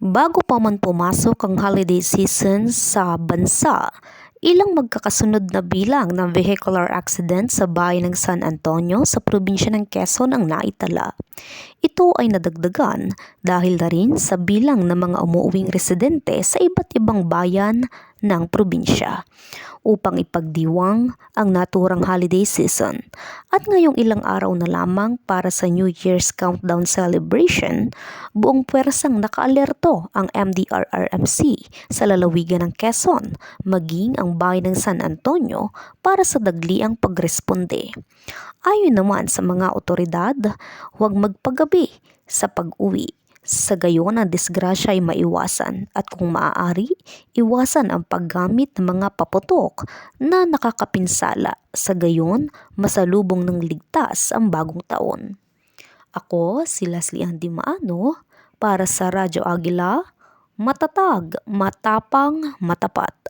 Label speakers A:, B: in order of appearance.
A: Bago pa man pumasok ang holiday season sa bansa, ilang magkakasunod na bilang ng vehicular accident sa bayan ng San Antonio sa probinsya ng Quezon ang naitala. Ito ay nadagdagan dahil na rin sa bilang ng mga umuuwing residente sa iba't ibang bayan ng probinsya upang ipagdiwang ang naturang holiday season. At ngayong ilang araw na lamang para sa New Year's Countdown Celebration, buong pwersang nakaalerto ang MDRRMC sa lalawigan ng Quezon, maging ang bayan ng San Antonio para sa dagliang pagresponde. Ayon naman sa mga otoridad, huwag magpagabi sa pag-uwi sa gayon ang disgrasya ay maiwasan at kung maaari, iwasan ang paggamit ng mga paputok na nakakapinsala. Sa gayon, masalubong ng ligtas ang bagong taon. Ako si Leslie Andy Maano para sa Radyo Agila, matatag, matapang, matapat.